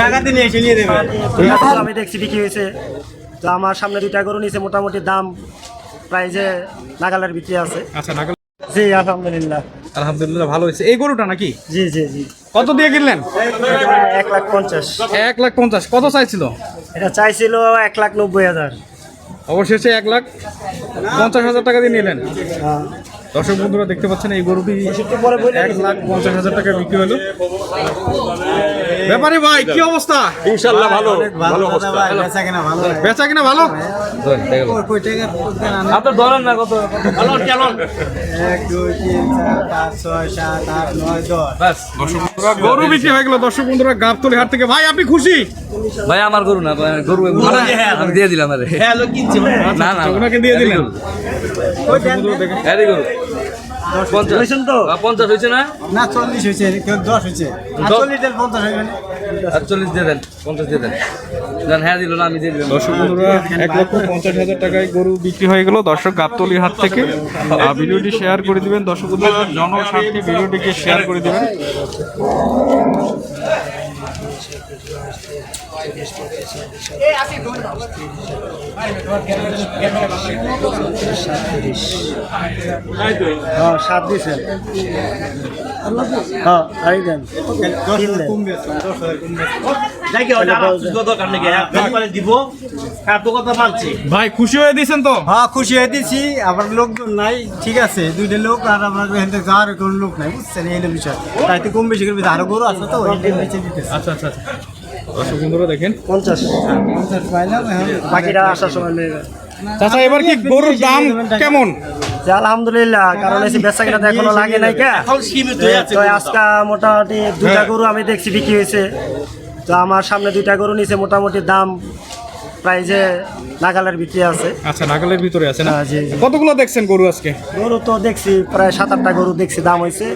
টাকা দিয়ে এসে নিয়ে দেবে আমি দেখছি বিক্রি হয়েছে। তো আমার সামনে দুইটা গরু নিয়েছে মোটামুটি দাম প্রায় যে নাগালের বিক্রি আছে। আচ্ছা নাগাল জি আলহামদুলিল্লাহ। আলহামদুলিল্লাহ ভালো হয়েছে। এই গরুটা নাকি? জি জি জি। কত দিয়ে কিনলেন? এক লাখ পঞ্চাশ। এক লাখ পঞ্চাশ। কত চাইছিল? এটা চাইছিল এক লাখ নব্বই হাজার। অবশেষে এক লাখ পঞ্চাশ হাজার টাকা দিয়ে নিলেন। হ্যাঁ। দর্শক বন্ধুরা দেখতে পাচ্ছেন এই গরুটি এক লাখ পঞ্চাশ হাজার টাকা বিক্রি হলো। ব্যাপারে ভাই কি অবস্থা? ইনশাল্লাহ ভালো ভালো ভাই বেচা কেনা ভালো বেচা কিনা ভালো? আপনার ধরেন না কত? ব্যাস। গরু বিক্রি হয়ে গেল। দর্শক বন্ধুরা গাবতলি হাট থেকে। ভাই আপনি খুশি? ভাই আমার গরু না গরু আমি দিয়ে দিলাম আরে। না না ওনাকে দিয়ে দিলেন। হ্যারি গরু পঞ্চাশ। বুঝছেন তো? পঞ্চাশ হয়েছে না? না চল্লিশ হয়েছে কেউ দশ হয়েছে। চল্লিশ দেন পঞ্চাশ হয়ে গেলে। দিয়ে দেন পঞ্চাশ দিয়ে দেন। দেন হ্যাঁ দিল না আমি দিয়ে দিলাম। দর্শক বন্ধুরা এক লক্ষ পঞ্চাশ হাজার টাকায় গরু বিক্রি হয়ে গেল দর্শক গাবতলির হাত থেকে। ভিডিওটি শেয়ার করে দিবেন। দর্শক বন্ধুরা জনস্বার্থে ভিডিওটিকে শেয়ার করে দিবেন। হ্যাঁ সাত দিয়েছেন হ্যাঁ তাই দেন ভাই খুশি হয়ে দিয়েছেন তো? হ্যাঁ খুশি হয়ে দিছি আবার লোকজন নাই ঠিক আছে দুইটা লোক আর আমার এখানে যাওয়ার কোনো লোক নাই বুঝছেন? এই বিষয়। তাই তো কম বেশি করবে আরও গরু আছে তো আচ্ছা আচ্ছা দর্শক বন্ধুরা দেখেন। পঞ্চাশ। পঞ্চাশ পাইলাম বাকিটা আসার সময় নেবে চাচা এবার কি গরুর দাম কেমন? আলহামদুলিল্লাহ কারণ এই বেচা কিনা এখনও লাগে নাই তো আজকে মোটামুটি দুটা গরু আমি দেখছি বিক্রি হয়েছে। তো আমার সামনে দুইটা গরু নিয়েছে মোটামুটি দাম প্রায় যে নাগালের ভিতরে আছে। আচ্ছা নাগালের ভিতরে আছে না? হ্যাঁ, জি, জি। কতগুলো দেখছেন গরু আজকে? গরু তো দেখছি প্রায় সাত আটটা গরু দেখছি দাম হয়েছে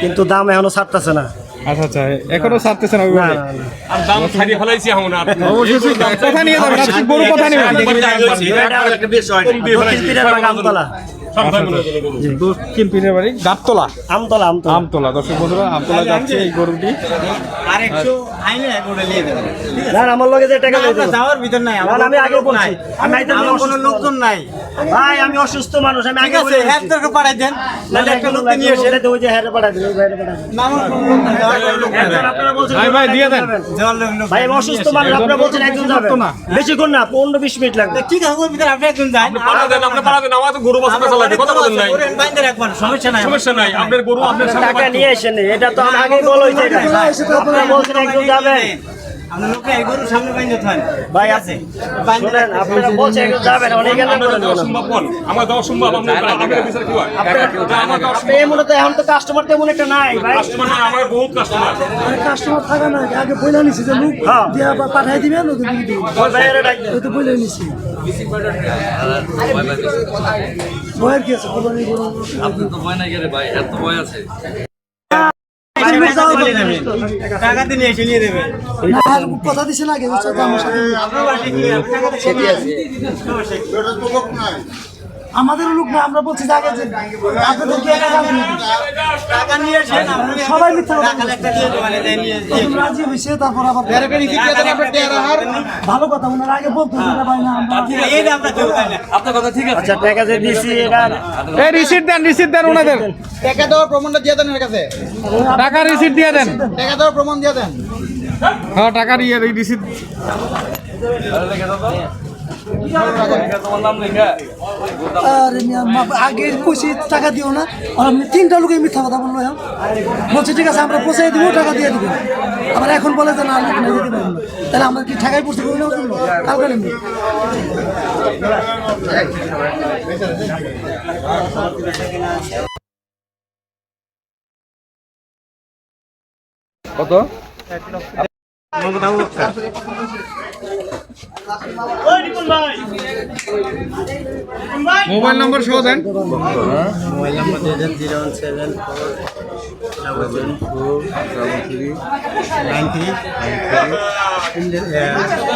কিন্তু দাম এখনও ছাড়তেছে না। আচ্ছা আচ্ছা এখনও ছাড়তেছে না না, ওইভাবে? না, না। দাম ছাড়িয়ে ফেলাইছি এখন আর। কোথায় নিয়ে যাবেন? আজকে গরু কোথায় নেবেন দক্ষিণ তীরের বাগ আমতলা দক্ষিণ পীরের বাড়ি? গাবতলা। আমতলা আমতলা। আমতলা। দর্শক বন্ধুরা আমতলা যাচ্ছে এই গরুটি। আর নিয়ে না না, আমার লগে যে টাকা যাওয়ার ভিতর নাই না, না, আমি আগে বলছি। আমি আমার কোনো লোকজন নাই। ভাই আমি অসুস্থ মানুষ আমি আগে আছে পাঠাই দেন নাহলে একটা লোক নিয়ে এসে ওই যে পাঠাই দিন ওই পাঠাই না আমার কোনো লোক নাই যাওয়ার কোনো লোক নাই। একজন আপনারা বলছেন ভাই, ভাই, দিয়ে দেন। যাবেন। যাওয়ার লোক লোক ভাই আমি অসুস্থ মানুষ আপনারা বলছেন একজন যাবেন না। বেশিক্ষণ না পনেরো বিশ মিনিট লাগবে। ঠিক আছে ওর ভিতরে আপনি একজন যান। পাঠা দেন আপনি পাঠা দেন আমার তো গরু বাসা বেচা কথা বলেন নাই। সমস্যা নাই। সমস্যা নাই আপনার গরু আপনার সামনে টাকা নিয়ে এসেন এটা তো আমি আগে বল হয়েছে আপনারা বলছেন একজন যাবেন। আপনার লোকে এই গরু সামনে বাইন্দে থাকেন ভাই আছে? শুনেন আপনারা বলছেন একজন যাবেন অনেক গেলে আপনার দেওয়া সম্ভব বল। আমার দেওয়া সম্ভব আমরা আপনার বিচার কি হয়? আপনি এই মূলত এখন তো কাস্টমার তেমন একটা নাই কাস্টমার না আমার বহুত কাস্টমার কাস্টমার থাকা না আগে বইলা নিছি যে লোক হ্যাঁ। দিয়া বা পাঠাই দিবেন বয়ের কি আছে? কোরবানি তো ভয় নাই রে ভাই? এত ভয় আছে। টাকা দিয়ে এসে নিয়ে দেবে। কথা দিছে না আগে আমার সাথে আপনার বাসায় কি টাকা দিয়ে আমাদের লোক না আমরা বলছি যে আগে যে আপনাদের কি একা রাজি টাকা নিয়ে এসে সবাই মিথ্যা একটা দিয়ে মানে দেয় রাজি তারপর আবার ভালো কথা ওনারা আগে বলতো না ভাই না আমরা এই যে আমরা কেউ দেয় না আপনার কথা ঠিক আছে। আচ্ছা টাকা যে দিছি এটা এই রিসিট দেন রিসিট দেন ওনাদের। টাকা দেওয়ার প্রমাণটা দিয়ে দেন এর কাছে। টাকা রিসিট দিয়ে দেন। টাকা দেওয়ার প্রমাণ দিয়ে দেন। হ্যাঁ ইয়ে এই রিসিট আগে কইছি টাকা দিও না। আর আপনি তিনটা লোকে মিথ্যা কথা বলল এখন বলছে, ঠিক আছে, আমরা পৌঁছাই দিব, টাকা দিয়ে দিবেন আবার এখন বলে যে, না লোক না, দিতে পারব তাহলে আমরা কি ঠাকাই পড়তে করি না জন্য কালকে নেব। কত? মোবাইল নম্বর সহ দেন। মোবাইল নাম্বার দিয়ে দেন zero one seven four seven four seven three nine three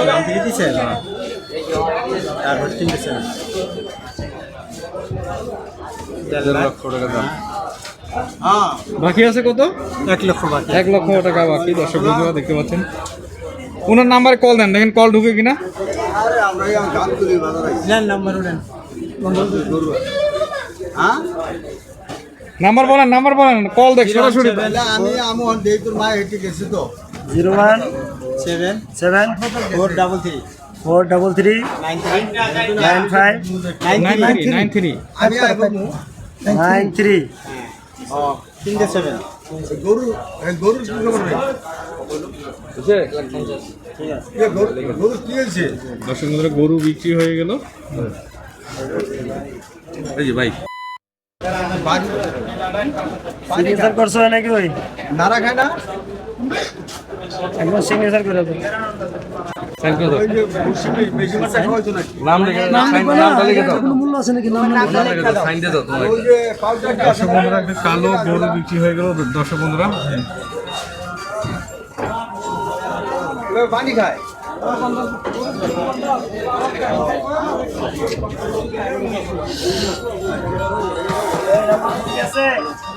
nine three. দিছে? তারপর দিছে দেড় লক্ষ টাকা দাম। বাকি আছে কত? এক লক্ষ বাকি। এক লক্ষ টাকা বাকি দর্শক বন্ধুরা দেখতে পাচ্ছেন। ওনার নাম্বারে কল দেন দেখেন কল ঢুকে কিনা। নাম্বার নাম্বার বলেন নাম্বার বলেন কল দেখ সরাসরি। আমি আমি দেই তোর মা হেঁটে গেছি তো। Zero one seven seven four double three four double three nine nine five nine three nine three nine three তিনটে সেভেন গরু এই গরু কি খবর রে গরু কি হয়েছে? দর্শক বন্ধুরা গরু বিক্রি হয়ে গেল। এই যে ভাই। সিগনেচার করছ নাকি ওই? নারা খায় না একদম সিগনেচার করে দেবো ওই যে মুর্শিদি বেশি মাছ খাওয়াইছো নাকি নাম লিখে নাম লিখবে না নামটা লিখে দাও। মূল্য আছে নাকি? নাম লিখে দাও সাইন দিয়ে দাও তোমার ওই যে পাউডার দর্শক বন্ধুরা একটা কালো গরু বিক্রি হয়ে গেল দর্শক বন্ধুরা। পানি খায়।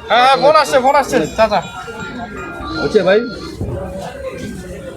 হ্যাঁ ফোন আসছে ফোন আসছে চাচা। হচ্ছে ভাই?